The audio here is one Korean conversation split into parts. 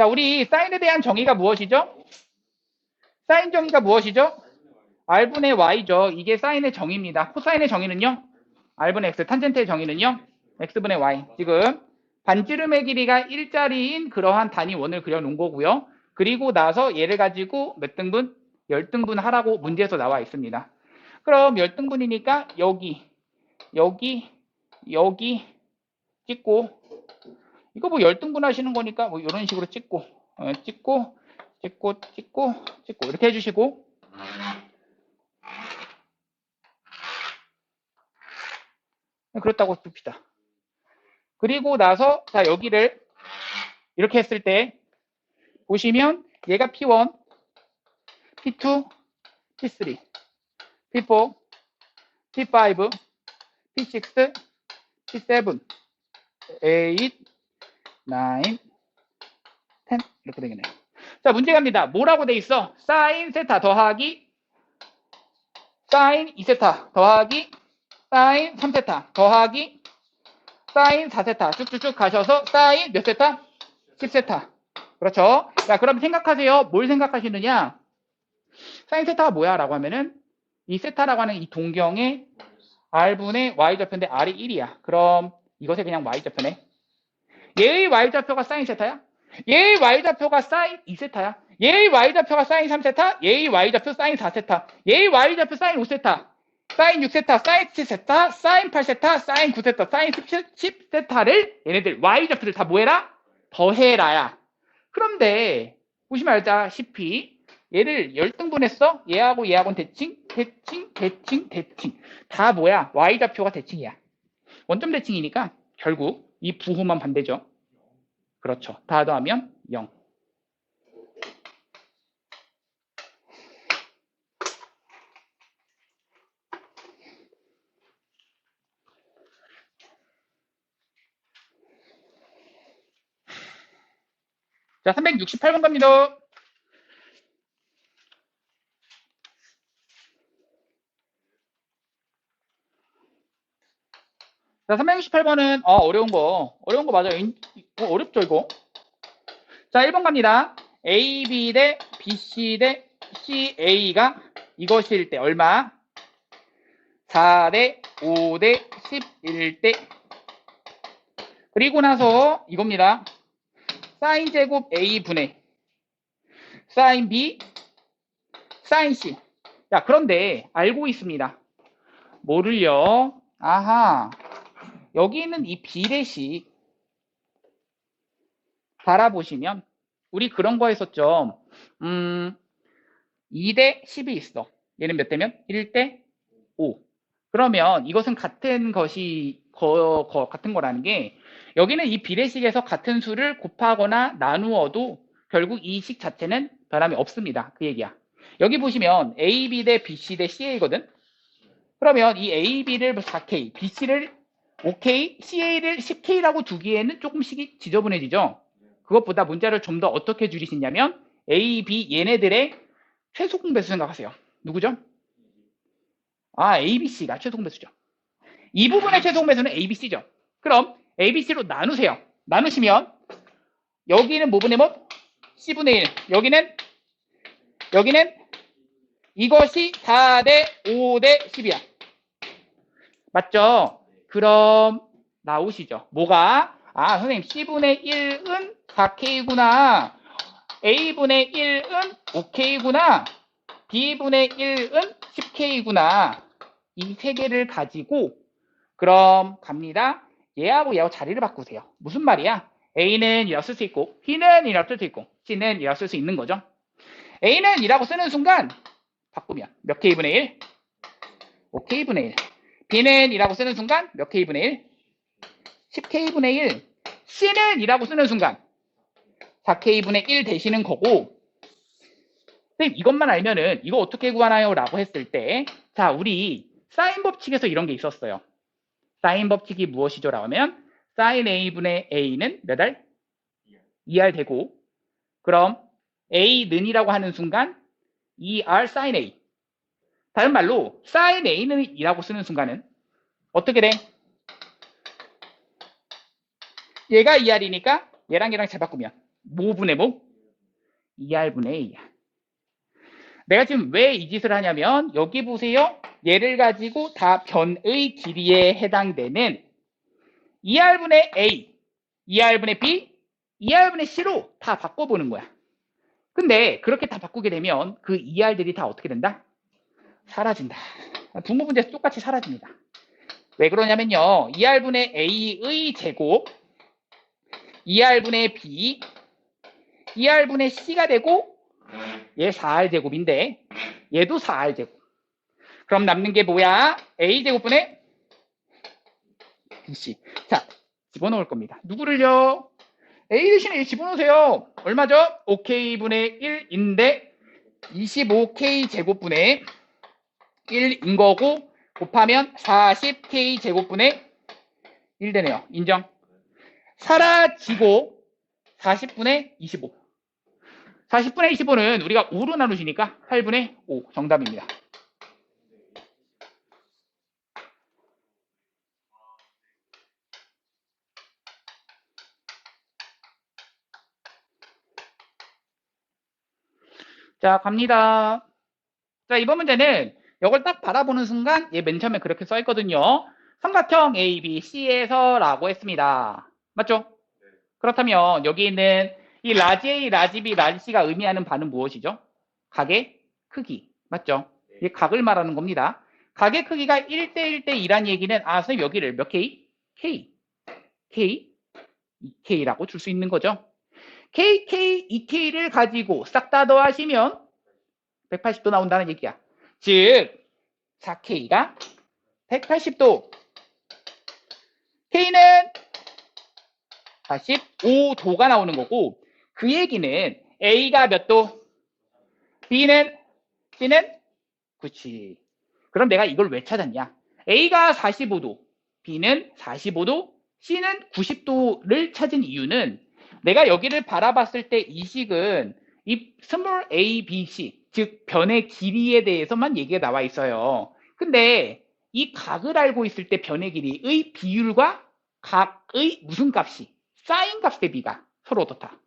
자, 우리 사인에 대한 정의가 무엇이죠? 사인 정의가 무엇이죠? r분의 y죠. 이게 사인의 정의입니다. 코사인의 정의는요? r분의 x, 탄젠트의 정의는요? x분의 y. 지금 반지름의 길이가 1짜리인 그러한 단위 원을 그려놓은 거고요. 그리고 나서 얘를 가지고 몇 등분? 10등분 하라고 문제에서 나와 있습니다. 그럼 10등분이니까 여기, 여기, 여기 찍고 이거 뭐 10등분 하시는 거니까 뭐 이런 식으로 찍고 어, 찍고 찍고 찍고 찍고 이렇게 해주시고 그렇다고 둡시다. 그리고 나서 자 여기를 이렇게 했을 때 보시면 얘가 P1, P2, P3, P4, P5, P6, P7, 8, 9, 10 이렇게 되겠네요. 자 문제 갑니다. 뭐라고 돼 있어? 사인 세타 더하기 사인 2세타 더하기 사인 3세타 더하기 사인 4세타 쭉쭉쭉 가셔서 사인 몇 세타? 10세타. 그렇죠? 자, 그럼 생각하세요. 뭘 생각하시느냐? 사인 세타가 뭐야? 라고 하면은 이 세타라고 하는 이 동경의 r분의 y좌표인데 r이 1이야. 그럼 이것에 그냥 y좌표네. 얘의 y좌표가 사인 세타야? 얘의 y좌표가 사인 2세타야? 얘의 y좌표가 사인 3세타? 얘의 y좌표 사인 4세타? 얘의 y좌표 사인 5세타? 사인 6세타, 사인 7세타, 사인 8세타, 사인 9세타, 사인 10세타를 얘네들 y좌표를 다 뭐해라? 더해라야. 그런데 보시면 알다시피 얘를 열등분했어? 얘하고 얘하고는 대칭, 대칭, 대칭, 대칭. 다 뭐야? y좌표가 대칭이야. 원점 대칭이니까 결국 이 부호만 반대죠. 그렇죠. 다 더하면 0. 자, 368번 갑니다. 자, 368번은 어, 어려운 거. 어려운 거 맞아요. 인- 어, 어렵죠, 이거. 자, 1번 갑니다. AB 대 BC 대 CA가 이것일 때 얼마? 4 대 5 대 11 대 그리고 나서 이겁니다. 사인 제곱 A 분의 사인 B 사인 C 자 그런데 알고 있습니다. 뭐를요? 아하 여기 있는 이 비례식 바라보시면 우리 그런 거 했었죠. 음, 2대 10이 있어. 얘는 몇 대면? 1대 5. 그러면 이것은 같은 것이 거, 거- 같은 거라는 게 여기는 이 비례식에서 같은 수를 곱하거나 나누어도 결국 이 식 자체는 변함이 없습니다. 그 얘기야. 여기 보시면 AB 대 BC 대 CA거든. 그러면 이 AB를 4K, BC를 5K, CA를 10K라고 두기에는 조금씩 지저분해지죠. 그것보다 문자를 좀 더 어떻게 줄이시냐면 A, B 얘네들의 최소 공배수 생각하세요. 누구죠? 아, A, B, C가 최소 공배수죠. 이 부분의 최소 공배수는 A, B, C죠. 그럼 A, B, C로 나누세요. 나누시면 여기는 뭐 분의 뭐? C분의 1. 여기는 여기는 이것이 4대 5대 10이야. 맞죠? 그럼 나오시죠. 뭐가? 아, 선생님 C분의 1은 4K구나. A분의 1은 5K구나. B분의 1은 10K구나. 이 세 개를 가지고 그럼 갑니다. 얘하고 얘하고 자리를 바꾸세요. 무슨 말이야? A는 이라고 쓸 수 있고 B는 이라고 쓸 수 있고 C는 이라고 쓸 수 있는 거죠. A는 이라고 쓰는 순간 바꾸면 몇 K분의 1? 5K분의 1. B는 이라고 쓰는 순간 몇 K분의 1? 10K분의 1. C는 이라고 쓰는 순간 4K분의 1 되시는 거고 선생님 이것만 알면은 이거 어떻게 구하나요? 라고 했을 때 자 우리 사인 법칙에서 이런 게 있었어요. 사인 법칙이 무엇이죠? 라고 하면 사인 A분의 A는 몇 알? 2R 되고 그럼 A는이라고 하는 순간 2R 사인 A 다른 말로 사인 A는 이라고 쓰는 순간은 어떻게 돼? 얘가 2R이니까 얘랑 얘랑 잘 바꾸면 뭐분의 뭐? 2R분의 A야. 내가 지금 왜 이 짓을 하냐면 여기 보세요. 얘를 가지고 다 변의 길이에 해당되는 2R분의 A, 2R분의 B, 2R분의 C로 다 바꿔보는 거야. 근데 그렇게 다 바꾸게 되면 그 2R들이 다 어떻게 된다? 사라진다. 분모 문제에서 똑같이 사라집니다. 왜 그러냐면요. 2R분의 A의 제곱, 2R분의 B, 2R분의 C가 되고 얘 4R 제곱인데 얘도 4R 제곱. 그럼 남는 게 뭐야? A 제곱분의 BC. 자, 집어넣을 겁니다. 누구를요? A 대신에 집어넣으세요. 얼마죠? 5K분의 1인데 25K 제곱분의 1인 거고 곱하면 40K 제곱분의 1 되네요. 인정. 사라지고 40분의 25. 40분의 25는 우리가 5로 나누시니까 8분의 5 정답입니다. 자, 갑니다. 자, 이번 문제는 이걸 딱 바라보는 순간 얘 맨 처음에 그렇게 써 있거든요. 삼각형 A, B, C에서 라고 했습니다. 맞죠? 그렇다면 여기 있는 이 라지 A, 라지 B, 라지 C가 의미하는 바는 무엇이죠? 각의 크기. 맞죠? 이 각을 말하는 겁니다. 각의 크기가 1대 1대 2란 얘기는 아, 선생님 여기를 몇 K? K. K? 2K라고 줄 수 있는 거죠. KK, 2K를 가지고 싹 다 더하시면 180도 나온다는 얘기야. 즉 4K가 180도. K는 45도가 나오는 거고 그 얘기는 A가 몇 도? B는 C는 그치 그럼 내가 이걸 왜 찾았냐? A가 45도 B는 45도 C는 90도를 찾은 이유는 내가 여기를 바라봤을 때 이 식은 이 스몰 a, b, c 즉 변의 길이에 대해서만 얘기가 나와 있어요. 근데 이 각을 알고 있을 때 변의 길이의 비율과 각의 무슨 값이 사인 값의 비가 서로 어떻다?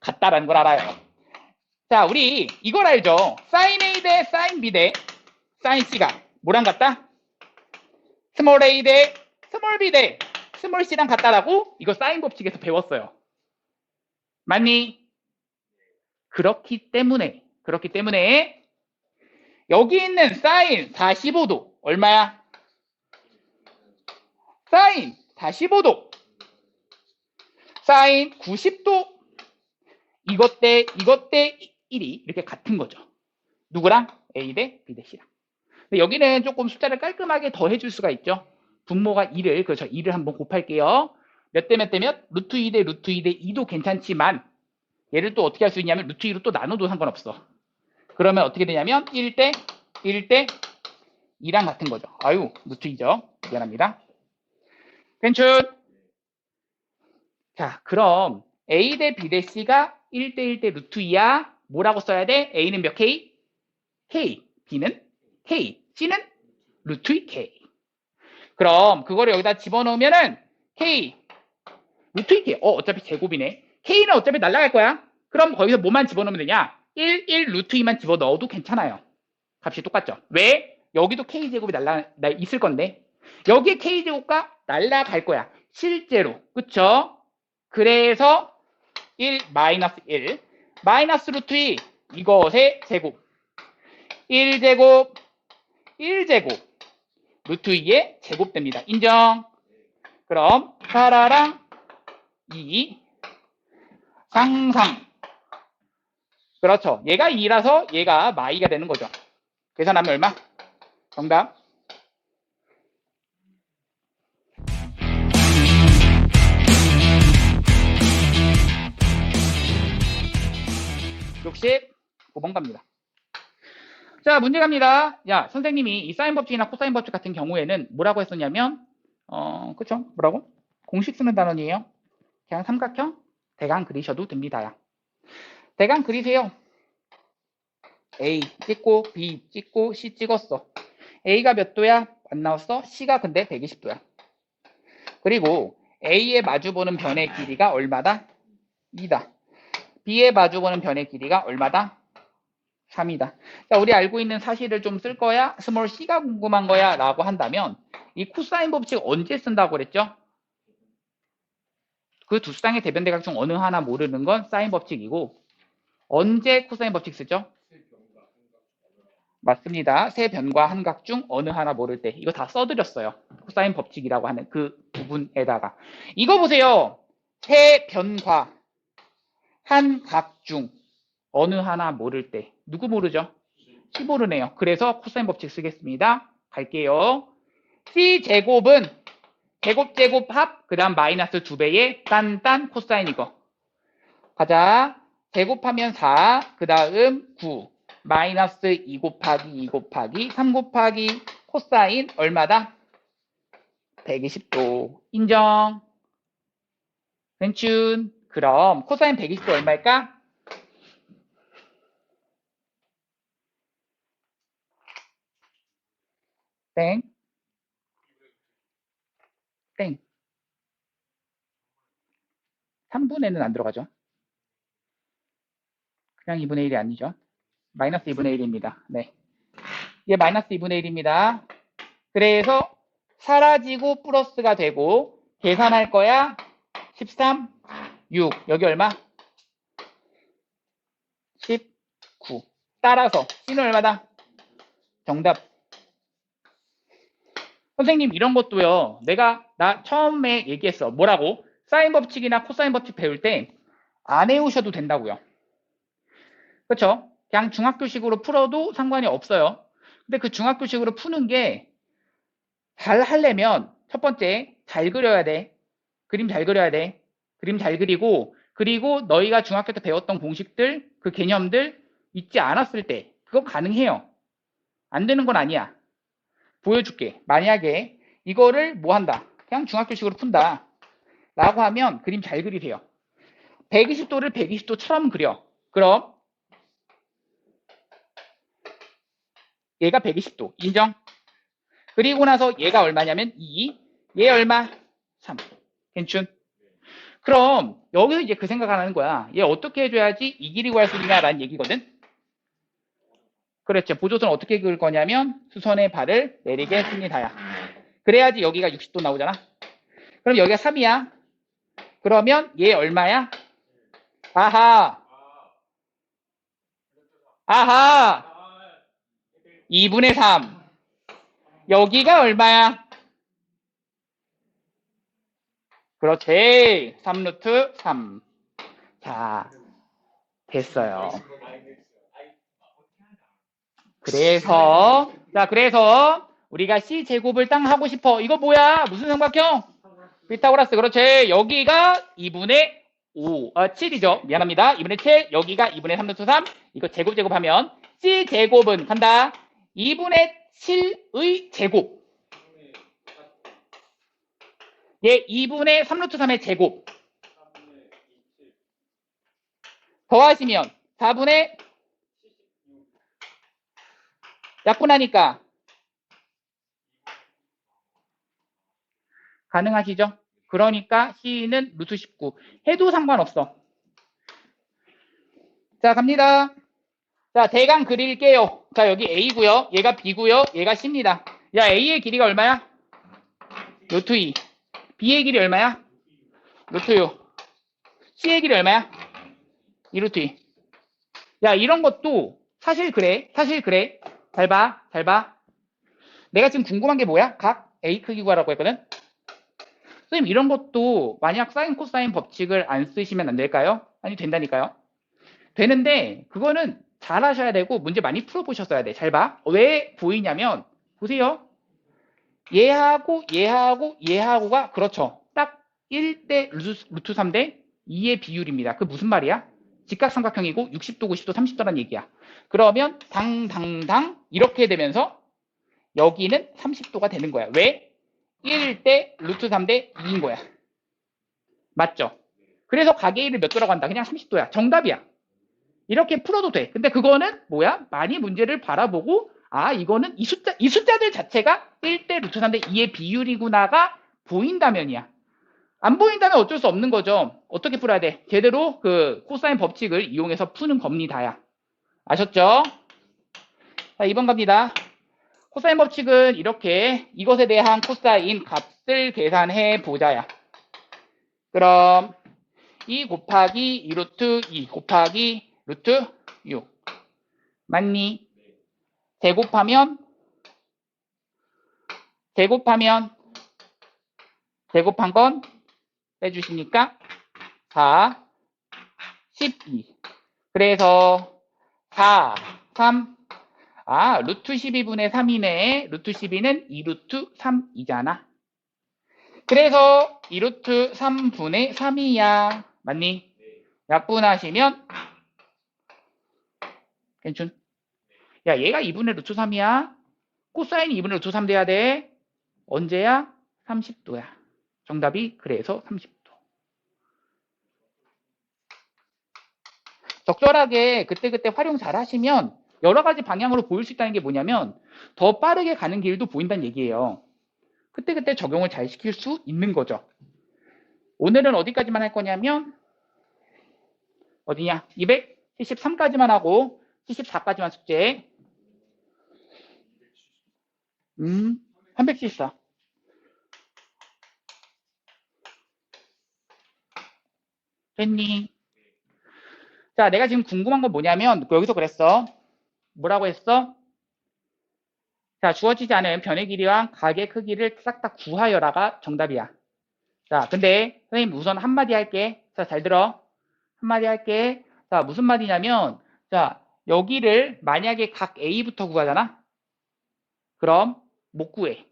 같다라는 걸 알아요. 자, 우리 이걸 알죠? 사인 A 대 사인 B 대 사인 C가 뭐랑 같다? 스몰 A 대 스몰 B 대 스몰 C랑 같다라고 이거 사인 법칙에서 배웠어요. 맞니? 그렇기 때문에 그렇기 때문에 여기 있는 사인 45도 얼마야? 사인 45도 사인 90도 이것 대 이것 대 1이 이렇게 같은 거죠. 누구랑? A 대 B 대 C랑. 여기는 조금 숫자를 깔끔하게 더 해줄 수가 있죠. 분모가 2를 그렇죠. 2를 한번 곱할게요. 몇 대 몇 대 몇? 루트 2 대 루트 2 대 2도 괜찮지만 얘를 또 어떻게 할 수 있냐면 루트 2로 또 나눠도 상관없어. 그러면 어떻게 되냐면 1대 1대 2랑 같은 거죠. 아유 루트 2죠. 미안합니다. 괜춘 자 그럼 A 대 B 대 C가 1대 1대 루트 2야. 뭐라고 써야 돼? A는 몇 K? K. B는 K. C는 루트 2K. 그럼 그거를 여기다 집어넣으면은 K 루트 2K. 어 어차피 제곱이네. K는 어차피 날라갈 거야. 그럼 거기서 뭐만 집어넣으면 되냐? 1, 1 루트 2만 집어넣어도 괜찮아요. 값이 똑같죠. 왜? 여기도 K제곱이 날라, 날 있을 건데 여기에 K제곱과 날라갈 거야. 실제로. 그쵸? 그래서 1 마이너스 1 마이너스 루트 2 이것의 제곱 1제곱 1제곱 루트 2의 제곱됩니다. 인정? 그럼 4라랑 2 상상 그렇죠. 얘가 2라서 얘가 마이가 되는 거죠. 계산하면 얼마? 정답. 육십 5번 갑니다. 자, 문제 갑니다. 야, 선생님이 이 사인 법칙이나 코사인 법칙 같은 경우에는 뭐라고 했었냐면, 어, 그쵸? 뭐라고? 공식 쓰는 단원이에요. 그냥 삼각형 대강 그리셔도 됩니다. 대강 그리세요. A 찍고 B 찍고 C 찍었어. A가 몇 도야? 안 나왔어? C가 근데 120도야. 그리고 A에 마주보는 변의 길이가 얼마다? 2다. B에 마주보는 변의 길이가 얼마다? 3이다. 자, 우리 알고 있는 사실을 좀 쓸 거야? 스몰 c가 궁금한 거야? 라고 한다면 이 코사인 법칙 언제 쓴다고 그랬죠? 그 두 쌍의 대변 대각 중 어느 하나 모르는 건 사인 법칙이고 언제 코사인 법칙 쓰죠? 맞습니다. 세 변과 한각 중 어느 하나 모를 때 이거 다 써드렸어요. 코사인 법칙이라고 하는 그 부분에다가 이거 보세요. 세 변과 한각 중 어느 하나 모를 때 누구 모르죠? C 모르네요. 그래서 코사인 법칙 쓰겠습니다. 갈게요. C 제곱은 제곱 제곱 합 그 다음 마이너스 두 배의 딴딴 코사인 이거. 가자. 제곱하면 4, 그 다음 9, 마이너스 2 곱하기 2 곱하기 3 곱하기 코사인 얼마다? 120도. 인정. 괜춘. 그럼 코사인 120도 얼마일까? 땡. 땡. 3분의는 안 들어가죠. 그냥 2분의 1이 아니죠. 마이너스 2분의 1입니다. 네. 이게 마이너스 2분의 1입니다. 그래서 사라지고 플러스가 되고 계산할 거야. 13, 6. 여기 얼마? 19. 따라서 C는 얼마다? 정답. 선생님 이런 것도요. 내가 나 처음에 얘기했어. 뭐라고? 사인 법칙이나 코사인 법칙 배울 때안 외우셔도 된다고요. 그렇죠? 그냥 중학교식으로 풀어도 상관이 없어요. 근데 그 중학교식으로 푸는 게 잘 하려면 첫 번째 잘 그려야 돼. 그림 잘 그려야 돼. 그림 잘 그리고 그리고 너희가 중학교 때 배웠던 공식들, 그 개념들 잊지 않았을 때 그거 가능해요. 안 되는 건 아니야. 보여줄게. 만약에 이거를 뭐 한다. 그냥 중학교식으로 푼다. 라고 하면 그림 잘 그리세요. 120도를 120도처럼 그려. 그럼 얘가 120도. 인정? 그리고 나서 얘가 얼마냐면 2. 얘 얼마? 3. 괜춘? 그럼 여기서 이제 그 생각하는 거야. 얘 어떻게 해줘야지 이 길이 구할 수 있냐라는 얘기거든. 그렇죠. 보조선 어떻게 그을 거냐면 수선의 발을 내리게 했습니다야. 그래야지 여기가 60도 나오잖아. 그럼 여기가 3이야. 그러면 얘 얼마야? 아하. 아하. 2분의 3. 여기가 얼마야? 그렇지. 3루트 3. 자, 됐어요. 그래서, 자, 그래서 우리가 C제곱을 땅 하고 싶어. 이거 뭐야? 무슨 삼각형? 피타고라스. 그렇지. 여기가 2분의 5, 아, 7이죠. 미안합니다. 2분의 7, 여기가 2분의 3루트 3. 이거 제곱 제곱하면 C제곱은 간다. 2분의 7의 제곱. 얘 2분의 3루트 3의 제곱. 더하시면 4분의 약분하니까 가능하시죠? 그러니까 C는 루트 19. 해도 상관없어. 자, 갑니다. 자, 대강 그릴게요. 자, 여기 A고요. 얘가 B고요. 얘가 C입니다. 야, A의 길이가 얼마야? 루트 2. B의 길이 얼마야? 루트 6. C의 길이 얼마야? 2루트 2. 야, 이런 것도 사실 그래. 사실 그래. 잘 봐. 잘 봐. 내가 지금 궁금한 게 뭐야? 각 A 크기 구하라고 했거든? 선생님, 이런 것도 만약 사인 코사인 법칙을 안 쓰시면 안 될까요? 아니, 된다니까요. 되는데, 그거는 잘 하셔야 되고, 문제 많이 풀어보셨어야 돼. 잘 봐. 왜 보이냐면, 보세요. 얘하고, 얘하고, 얘하고가, 그렇죠. 딱 1대 루트, 루트 3대 2의 비율입니다. 그 무슨 말이야? 직각삼각형이고, 60도, 90도, 30도란 얘기야. 그러면, 당당당, 이렇게 되면서, 여기는 30도가 되는 거야. 왜? 1대 루트 3 대 2인 거야. 맞죠? 그래서 가계일을 몇 도라고 한다? 그냥 30도야. 정답이야. 이렇게 풀어도 돼. 근데 그거는 뭐야? 많이 문제를 바라보고 아 이거는 이 숫자 이 숫자들 자체가 1대 루트 3대 2의 비율이구나가 보인다면이야. 안 보인다면 어쩔 수 없는 거죠. 어떻게 풀어야 돼? 제대로 그 코사인 법칙을 이용해서 푸는 겁니다야. 아셨죠? 자, 2번 갑니다. 코사인 법칙은 이렇게 이것에 대한 코사인 값을 계산해 보자야. 그럼 2 곱하기 2 루트 2 곱하기 루트 6 맞니? 제곱하면? 제곱하면? 제곱한 건 빼주시니까? 4 12 그래서 4 3 아, 루트 12분의 3이네. 루트 12는 2루트 3이잖아. 그래서 2루트 3분의 3이야. 맞니? 약분하시면 괜춘? 야, 얘가 2분의 루트 3이야. 코사인이 2분의 루트 3 돼야 돼. 언제야? 30도야. 정답이 그래서 30도. 적절하게 그때그때 활용 잘 하시면 여러 가지 방향으로 보일 수 있다는 게 뭐냐면 더 빠르게 가는 길도 보인다는 얘기예요. 그때그때 적용을 잘 시킬 수 있는 거죠. 오늘은 어디까지만 할 거냐면 어디냐? 273까지만 하고 74까지만 숙제. 음, 374. 됐니? 자, 내가 지금 궁금한 건 뭐냐면 여기서 그랬어. 뭐라고 했어? 자, 주어지지 않은 변의 길이와 각의 크기를 싹 다 구하여라가 정답이야. 자, 근데 선생님 우선 한마디 할게. 자, 잘 들어. 한마디 할게. 자, 무슨 말이냐면 자, 여기를 만약에 각 A부터 구하잖아? 그럼 못 구해.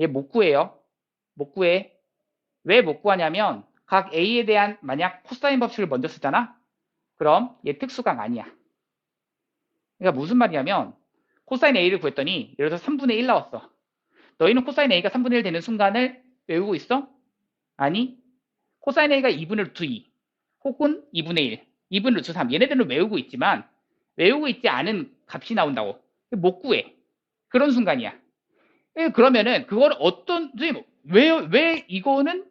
얘 못 구해요. 못 구해. 왜 못 구하냐면 각 A에 대한 만약 코사인 법칙을 먼저 쓰잖아? 그럼 얘 특수강 아니야. 그러니까 무슨 말이냐면 코사인 A를 구했더니 예를 들어서 3분의 1 나왔어. 너희는 코사인 A가 3분의 1 되는 순간을 외우고 있어? 아니 코사인 A가 2분의 루트 2 혹은 2분의 1, 2분의 루트 3 얘네들은 외우고 있지만 외우고 있지 않은 값이 나온다고 못 구해. 그런 순간이야. 예, 그러면은 그걸 어떤 왜, 왜 이거는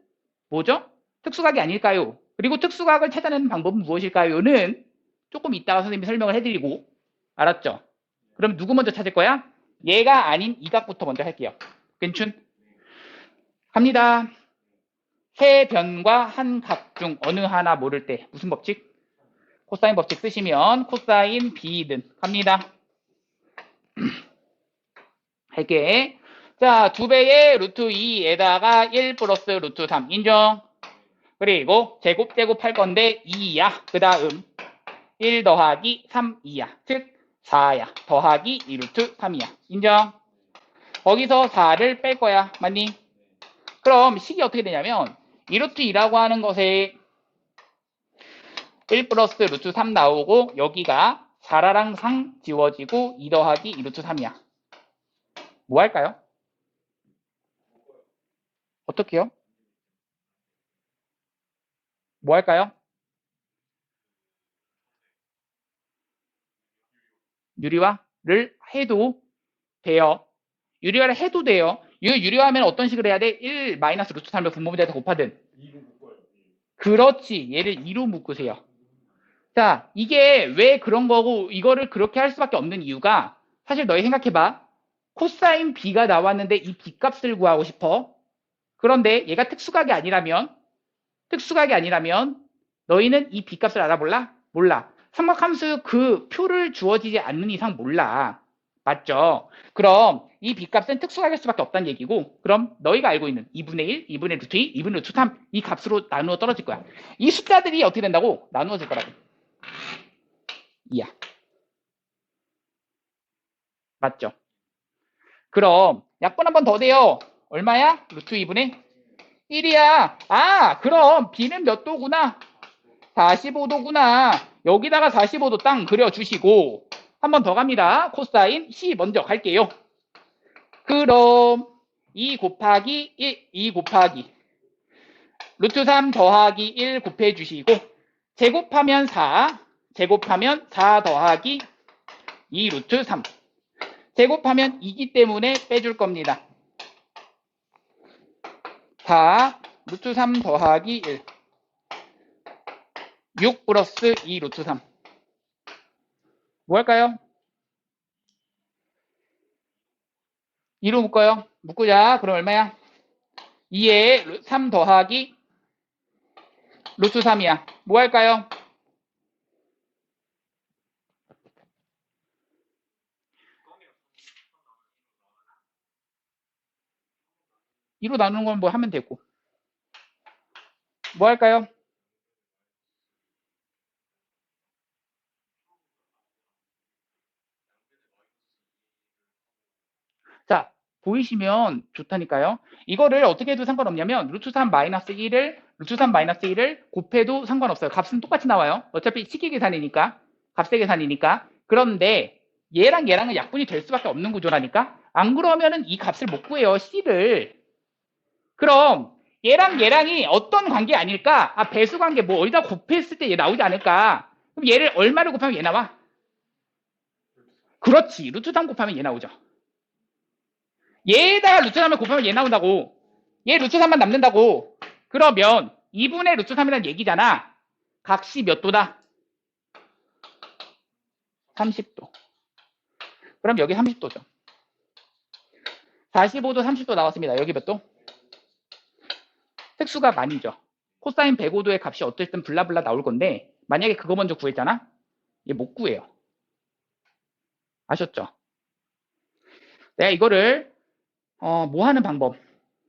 뭐죠? 특수각이 아닐까요? 그리고 특수각을 찾아내는 방법은 무엇일까요?는 조금 이따가 선생님이 설명을 해드리고 알았죠? 그럼 누구 먼저 찾을 거야? 얘가 아닌 이 각부터 먼저 할게요. 괜춘? 갑니다. 세 변과 한 각 중 어느 하나 모를 때 무슨 법칙? 코사인 법칙 쓰시면 코사인 B든 갑니다. 할게. 자, 두 배의 루트 2에다가 1 플러스 루트 3 인정. 그리고 제곱 제곱 할 건데 2야. 그 다음 1 더하기 3이야. 즉 4야. 더하기 2루트 3이야. 인정? 거기서 4를 뺄 거야. 맞니? 그럼 식이 어떻게 되냐면 2루트 2라고 하는 것에 1 플러스 루트 3 나오고 여기가 4라랑 상 지워지고 2 더하기 2루트 3이야. 뭐 할까요? 어떻게요? 뭐 할까요? 유리화를 해도 돼요. 유리화를 해도 돼요. 유, 유리화하면 어떤 식으로 해야 돼? 1 마이너스 루트 3을 분모분자에서 곱하든. 그렇지. 얘를 2로 묶으세요. 자, 이게 왜 그런 거고 이거를 그렇게 할 수밖에 없는 이유가 사실 너희 생각해봐. 코사인 B가 나왔는데 이 B값을 구하고 싶어. 그런데 얘가 특수각이 아니라면 특수각이 아니라면 너희는 이 B값을 알아볼라? 몰라. 삼각함수 그 표를 주어지지 않는 이상 몰라. 맞죠? 그럼 이 B값은 특수각일 수밖에 없다는 얘기고 그럼 너희가 알고 있는 2분의 1, 2분의 루트 2, 2분의 루트 3 이 값으로 나누어 떨어질 거야. 이 숫자들이 어떻게 된다고? 나누어질 거라고. 이야. 맞죠? 그럼 약분 한 번 더 돼요. 얼마야? 루트 2분의 1이야. 아, 그럼 B는 몇 도구나? 45도구나. 여기다가 45도 땅 그려주시고 한 번 더 갑니다. 코사인 C 먼저 갈게요. 그럼 2 곱하기 1, 2 곱하기 루트 3 더하기 1 곱해주시고 제곱하면 4, 제곱하면 4 더하기 2 루트 3 제곱하면 2기 때문에 빼줄 겁니다. 4 루트 3 더하기 1. 6 플러스 2 루트 3. 뭐 할까요? 2로 묶어요. 묶으자. 그럼 얼마야? 2에 3 더하기 루트 3이야. 뭐 할까요? 이로 나누는 건 뭐 하면 되고. 뭐 할까요? 자, 보이시면 좋다니까요. 이거를 어떻게 해도 상관없냐면 루트 3 마이너스 1을 루트 3 마이너스 1을 곱해도 상관없어요. 값은 똑같이 나와요. 어차피 식기 계산이니까 값의 계산이니까. 그런데 얘랑 얘랑은 약분이 될 수밖에 없는 구조라니까. 안 그러면은 이 값을 못 구해요. C를. 그럼 얘랑 얘랑이 어떤 관계 아닐까? 아 배수 관계 뭐 어디다 곱했을 때 얘 나오지 않을까? 그럼 얘를 얼마를 곱하면 얘 나와? 그렇지. 루트 3 곱하면 얘 나오죠. 얘에다가 루트 3을 곱하면 얘 나온다고. 얘 루트 3만 남는다고. 그러면 2분의 루트 3이라는 얘기잖아. 각시 몇 도다? 30도. 그럼 여기 30도죠. 45도, 30도 나왔습니다. 여기 몇 도? 색수가 많이죠. 코사인 105도의 값이 어쨌든 블라블라 나올 건데 만약에 그거 먼저 구했잖아? 얘 못 구해요. 아셨죠? 내가 이거를 어, 뭐 하는 방법,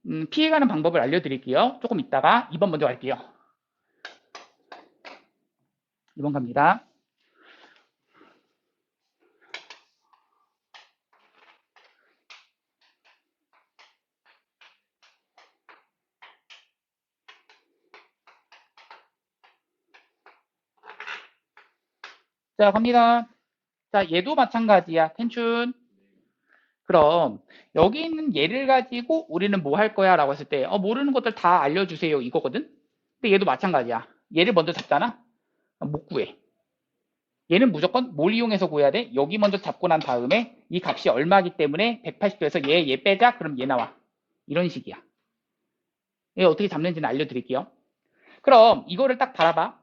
음, 피해가는 방법을 알려드릴게요. 조금 있다가 2번 먼저 갈게요. 2번 갑니다. 자, 갑니다. 자, 얘도 마찬가지야. 텐춘. 그럼 여기 있는 얘를 가지고 우리는 뭐 할 거야? 라고 했을 때 어, 모르는 것들 다 알려주세요. 이거거든? 근데 얘도 마찬가지야. 얘를 먼저 잡잖아? 어, 못 구해. 얘는 무조건 뭘 이용해서 구해야 돼? 여기 먼저 잡고 난 다음에 이 값이 얼마기 때문에 180도에서 얘 얘 빼자? 그럼 얘 나와. 이런 식이야. 얘 어떻게 잡는지는 알려드릴게요. 그럼 이거를 딱 바라봐.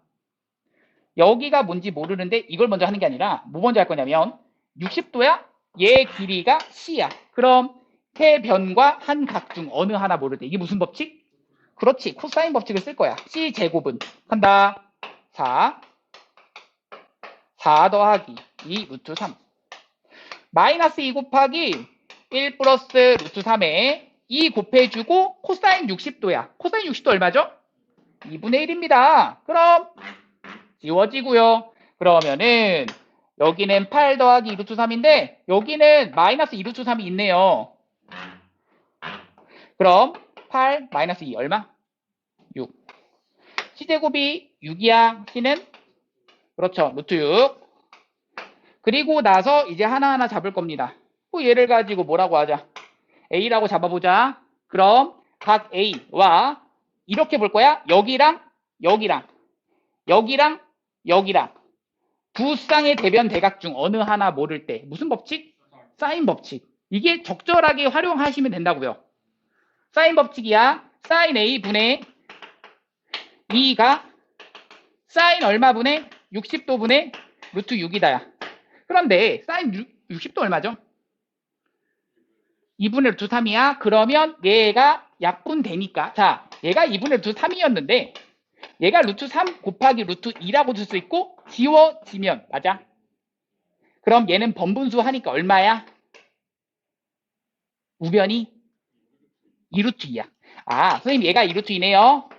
여기가 뭔지 모르는데 이걸 먼저 하는 게 아니라 뭐 먼저 할 거냐면 60도야 얘 길이가 C야. 그럼 해변과 한각 중 어느 하나 때 이게 무슨 법칙? 그렇지. 코사인 법칙을 쓸 거야. C 제곱은 한다. 4 4 더하기 2 루트 3 마이너스 2 곱하기 1 플러스 루트 3에 2 곱해주고 코사인 60도야. 코사인 60도 얼마죠? 2분의 1입니다. 그럼 지워지고요. 그러면은 여기는 8 더하기 2 루트 3인데 여기는 마이너스 2 루트 3이 있네요. 그럼 8 마이너스 2 얼마? 6. C제곱이 6이야. C는? 그렇죠. 루트 6. 그리고 나서 이제 하나하나 잡을 겁니다. 또 얘를 가지고 뭐라고 하자. A라고 잡아보자. 그럼 각 A와 이렇게 볼 거야. 여기랑 여기랑 여기랑 여기랑 두 쌍의 대변 대각 중 어느 하나 모를 때 무슨 법칙? 사인 법칙. 이게 적절하게 활용하시면 된다고요. 사인 법칙이야. 사인 A 분의 2가 사인 얼마 분의 60도 분의 루트 6이다야. 그런데 사인 60도 얼마죠? 2분의 루트 3이야. 그러면 얘가 약분 되니까 자 얘가 2분의 루트 3이었는데 얘가 루트 3 곱하기 루트 2라고 쓸수 있고 지워지면 맞아? 그럼 얘는 번분수 하니까 얼마야? 우변이 2루트 2야. 아, 선생님 얘가 2루트 2네요.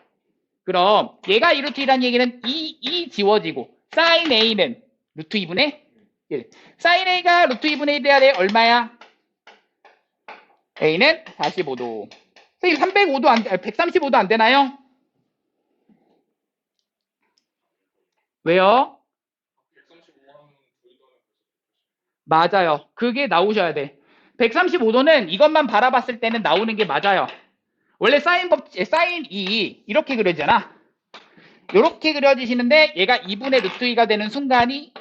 그럼 얘가 2루트 2라는 얘기는 2, 2 지워지고 사인 A는 루트 2분의 1. 사인 A가 루트 2분의 1 해야 돼. 얼마야? A는 45도. 선생님 305도 안, 135도 안 되나요? 왜요? 맞아요. 그게 나오셔야 돼. 135도는 이것만 바라봤을 때는 나오는 게 맞아요. 원래 사인 법, 사인 2 이렇게 그려지잖아. 이렇게 그려지시는데 얘가 2분의 루트 2가 되는 순간이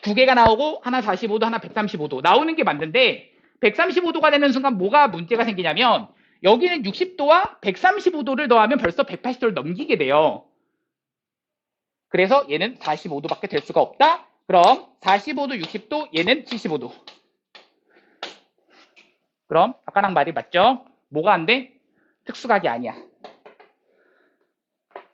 두 개가 나오고 하나 45도 하나 135도 나오는 게 맞는데 135도가 되는 순간 뭐가 문제가 생기냐면 여기는 60도와 135도를 더하면 벌써 180도를 넘기게 돼요. 그래서 얘는 45도밖에 될 수가 없다. 그럼 45도, 60도, 얘는 75도. 그럼 아까랑 말이 맞죠? 뭐가 안 돼? 특수각이 아니야.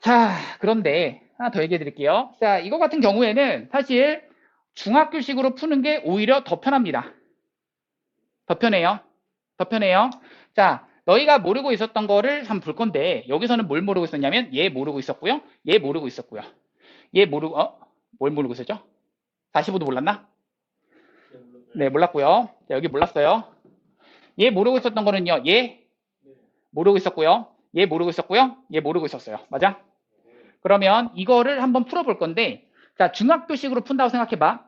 자, 그런데 하나 더 얘기해 드릴게요. 자, 이거 같은 경우에는 사실 중학교식으로 푸는 게 오히려 더 편합니다. 더 편해요. 더 편해요. 자, 너희가 모르고 있었던 거를 한번 볼 건데 여기서는 뭘 모르고 있었냐면 얘 모르고 있었고요. 얘 모르고 있었고요. 얘 모르고 어? 뭘 모르고 있었죠? 45도 몰랐나? 네, 몰랐고요. 자, 여기 몰랐어요. 얘 모르고 있었던 거는요. 얘 모르고 있었고요. 얘 모르고 있었고요. 얘 모르고 있었어요. 맞아? 그러면 이거를 한번 풀어볼 건데 자, 중학교식으로 푼다고 생각해봐.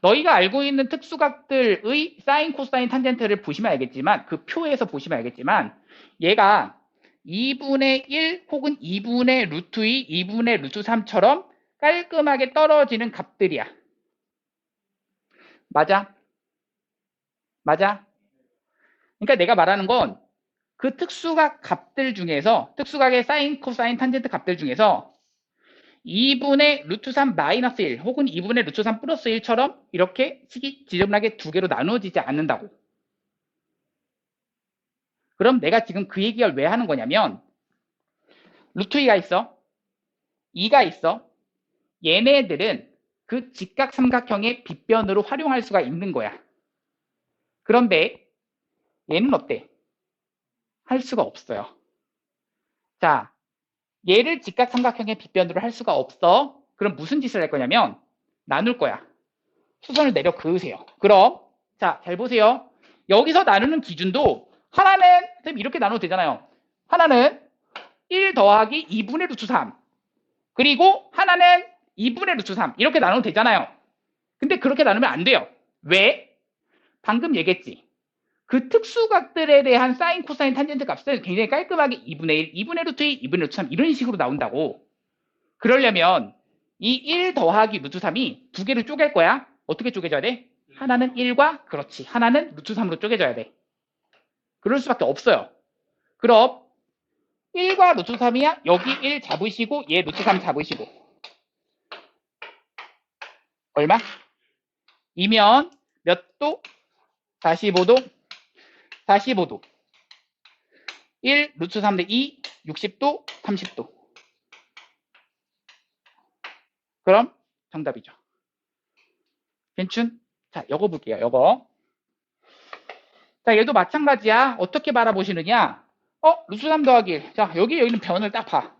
너희가 알고 있는 특수각들의 사인, 코사인, 탄젠트를 보시면 알겠지만 그 표에서 보시면 알겠지만 얘가 2분의 1 혹은 2분의 루트 2, 2분의 루트 3처럼 깔끔하게 떨어지는 값들이야. 맞아? 맞아? 그러니까 내가 말하는 건 그 특수각 값들 중에서 특수각의 사인, 코사인, 탄젠트 값들 중에서 2분의 루트 3 마이너스 1 혹은 2분의 루트 3 플러스 1처럼 이렇게 식이 지저분하게 두 개로 나누어지지 않는다고. 그럼 내가 지금 그 얘기를 왜 하는 거냐면 루트 2가 있어. 2가 있어. 얘네들은 그 직각 삼각형의 빗변으로 활용할 수가 있는 거야. 그런데 얘는 어때? 할 수가 없어요. 자, 얘를 직각 삼각형의 빗변으로 할 수가 없어. 그럼 무슨 짓을 할 거냐면 나눌 거야. 수선을 내려 그으세요. 그럼 자, 잘 보세요. 여기서 나누는 기준도 하나는 이렇게 나눠도 되잖아요. 하나는 1 더하기 2분의 루트 3 그리고 하나는 2분의 루트 3 이렇게 나눠도 되잖아요. 근데 그렇게 나누면 안 돼요. 왜? 방금 얘기했지. 그 특수각들에 대한 사인, 코사인, 탄젠트 값은 굉장히 깔끔하게 2분의 1, 2분의 루트 2, 2분의 루트 3 이런 식으로 나온다고. 그러려면 이 1 더하기 루트 3이 두 개를 쪼갤 거야. 어떻게 쪼개져야 돼? 하나는 1과 그렇지. 하나는 루트 3으로 쪼개져야 돼. 그럴 수밖에 없어요. 그럼 1과 루트 3이야. 여기 1 잡으시고 얘 루트 3 잡으시고. 얼마? 이면 몇 도? 45도? 45도. 1 루트 3 대 2, 60도, 30도. 그럼 정답이죠. 괜춘? 자, 요거 볼게요. 요거. 자, 얘도 마찬가지야. 어떻게 바라보시느냐? 어, 루트 3 더하기 1. 자, 여기 여기는 변을 딱 봐.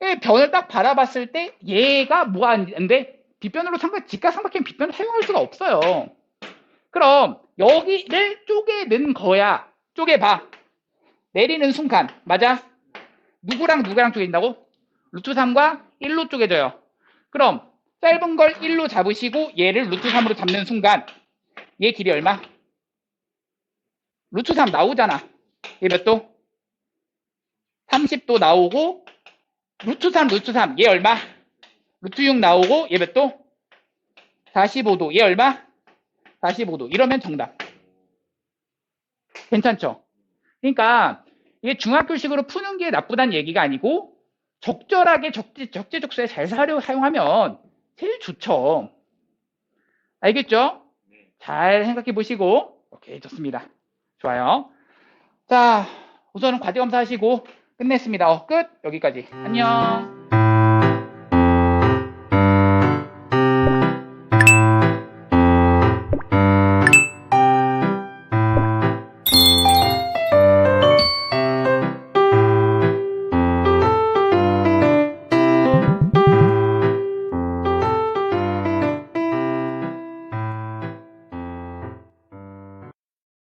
이 변을 딱 바라봤을 때 얘가 뭐가 안 돼? 빗변으로 상관 직각 삼각형 빗변을 사용할 수가 없어요. 그럼 여기를 쪼개는 거야. 쪼개봐. 내리는 순간. 맞아? 누구랑 누구랑 쪼개진다고? 루트 3과 1로 쪼개져요. 그럼 짧은 걸 1로 잡으시고 얘를 루트 3으로 잡는 순간 얘 길이 얼마? 루트 3 나오잖아. 얘 몇 도? 30도 나오고 루트 3 루트 3 얘 얼마? 루트 6 나오고 얘 몇 도? 45도. 얘 얼마? 45도. 이러면 정답. 괜찮죠? 그러니까 이게 중학교식으로 푸는 게 나쁘다는 얘기가 아니고 적절하게 적재, 적재적소에 잘 사려, 사용하면 제일 좋죠. 알겠죠? 잘 생각해 보시고. 오케이 좋습니다. 좋아요. 자 우선은 과제검사 하시고 끝냈습니다. 어, 끝. 여기까지. 안녕